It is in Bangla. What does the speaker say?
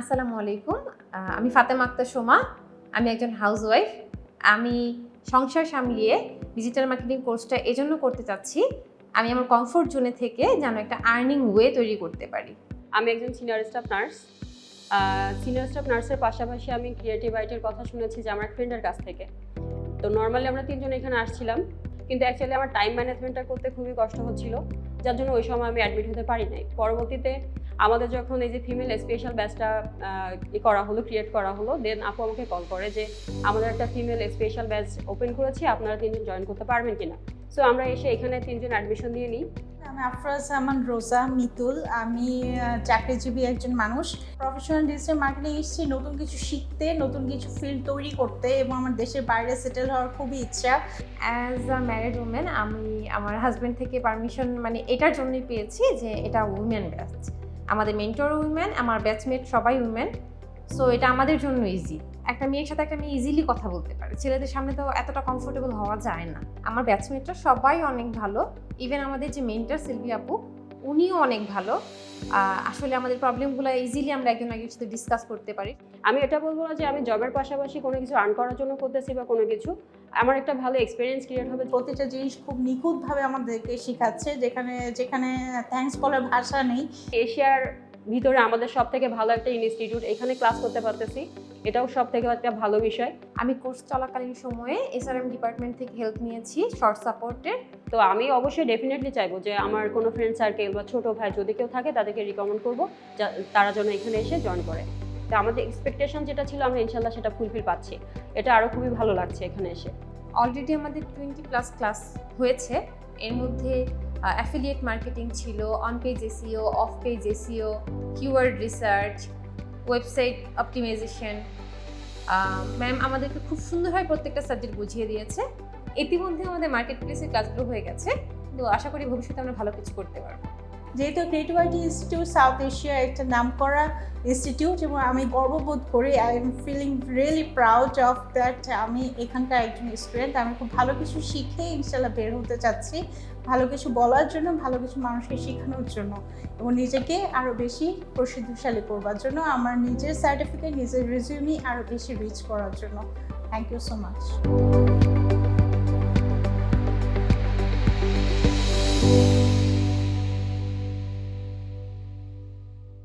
আসসালামু আলাইকুম। আমি ফাতেমা আক্তার সোমা। আমি একজন হাউসওয়াইফ আমি সংসার সামলিয়ে ডিজিটাল মার্কেটিং কোর্সটা এজন্য করতে চাচ্ছি। আমি আমার কমফোর্ট জোনে থেকে যেন একটা আর্নিং ওয়ে তৈরি করতে পারি। আমি একজন senior staff nurse senior staff নার্সের পাশাপাশি আমি ক্রিয়েটিভ আইটির কথা শুনেছি যে আমার ফ্রেন্ডের কাছ থেকে। তো নর্মালি আমরা তিনজন এখানে আসছিলাম। কিন্তু অ্যাকচুয়ালি আমার টাইম ম্যানেজমেন্টটা করতে খুবই কষ্ট হচ্ছিল। যার জন্য ওই সময় আমি অ্যাডমিট হতে পারি নাই। পরবর্তীতে আমাদের যখন এই যে ফিমেল স্পেশাল ব্যাচটা ই করা হলো ক্রিয়েট করা হলো দেন আপু আমাকে কল করে যে আমাদের একটা ফিমেল স্পেশাল ব্যাচ ওপেন করেছি আপনারা তিনজন জয়েন করতে পারবেন কিনা? সো আমরা এসে এখানে তিনজন অ্যাডমিশন দিয়ে নিই। আমি আফরাজ জামান রোজা মিতুল আমি চাকরিজীবী একজন মানুষ। প্রফেশনাল ডিজিটাল মার্কেটিং এসেছি নতুন কিছু শিখতে নতুন কিছু ফিল্ড তৈরি করতে এবং আমার দেশের বাইরে সেটেল হওয়ার খুবই ইচ্ছা। অ্যাজ আ ম্যারিড উমেন আমি আমার হাজব্যান্ড থেকে পারমিশন মানে এটার জন্যই পেয়েছি যে এটা উইমেন ব্যাচ আমাদের মেন্টর উইমেন আমার ব্যাচমেট সবাই উইমেন সো এটা আমাদের জন্য ইজি একটা মেয়ের সাথে একটা মেয়ে ইজিলি কথা বলতে পারে। ছেলেদের সামনে তো এতটা কমফোর্টেবল হওয়া যায় না। আমার ব্যাচমেটরা সবাই অনেক ভালো। ইভেন আমাদের যে মেন্টার সিলভি আপু উনিও অনেক ভালো। আসলে আমাদের প্রবলেমগুলো ইজিলি আমরা একজন একজনের সাথে ডিসকাস করতে পারি। আমি এটা বলব না যে আমি জবের পাশাপাশি কোনো কিছু আর্ন করার জন্য করতেছি বা কোনো কিছু। আমার একটা ভালো এক্সপিরিয়েন্স ক্রিয়েট হবে। প্রতিটা জিনিস খুব নিখুঁতভাবে আমাদেরকে শেখাচ্ছে, যেখানে যেখানে থ্যাঙ্কস বলার ভাষা নেই। এশিয়ার ভিতরে আমাদের সব থেকে ভালো একটা ইনস্টিটিউট এখানে ক্লাস করতে পারতেছি। এটাও সব থেকে একটা ভালো বিষয়। আমি কোর্স চলাকালীন সময়ে এসআরএম ডিপার্টমেন্ট থেকে হেল্প নিয়েছি শর্ট সাপোর্টের তো আমি অবশ্যই ডেফিনেটলি চাইব যে আমার কোনো ফ্রেন্ড সার্কেল বা ছোটো ভাই যদি কেউ থাকে তাদেরকে রিকমেন্ড করব যা- তারা যেন এখানে এসে জয়েন করে। তো আমাদের এক্সপেকটেশন যেটা ছিল আমরা ইনশাল্লাহ সেটা ফুলফিল পাচ্ছি। এটা আরও খুবই ভালো লাগছে এখানে এসে। অলরেডি আমাদের টোয়েন্টি প্লাস ক্লাস হয়েছে। এর মধ্যে অ্যাফিলিয়েট মার্কেটিং ছিল on page SEO off page SEO keyword research website optimization ma'am আমাদেরকে খুব সুন্দরভাবে প্রত্যেকটা সাবজেক্ট বুঝিয়ে দিয়েছে। ইতিমধ্যে আমাদের মার্কেট প্লেসের ক্লাসগুলো হয়ে গেছে। তো আশা করি ভবিষ্যতে আমরা ভালো কিছু করতে পারব। যেহেতু ক্রিয়েটিভ আইটি ইনস্টিটিউট সাউথ এশিয়ার একটা নামকরা ইনস্টিটিউট এবং আমি গর্ববোধ করি I am feeling really proud of that আমি এখানকার একজন স্টুডেন্ট আমি খুব ভালো কিছু শিখে ইনশাল্লাহ বের হতে চাচ্ছি, ভালো কিছু বলার জন্য, ভালো কিছু মানুষকে শেখানোর জন্য এবং নিজেকে আরও বেশি প্রসিদ্ধশালী করবার জন্য, আমার নিজের সার্টিফিকেট নিজের রিজিউমি আরও বেশি রিচ করার জন্য। Thank you so much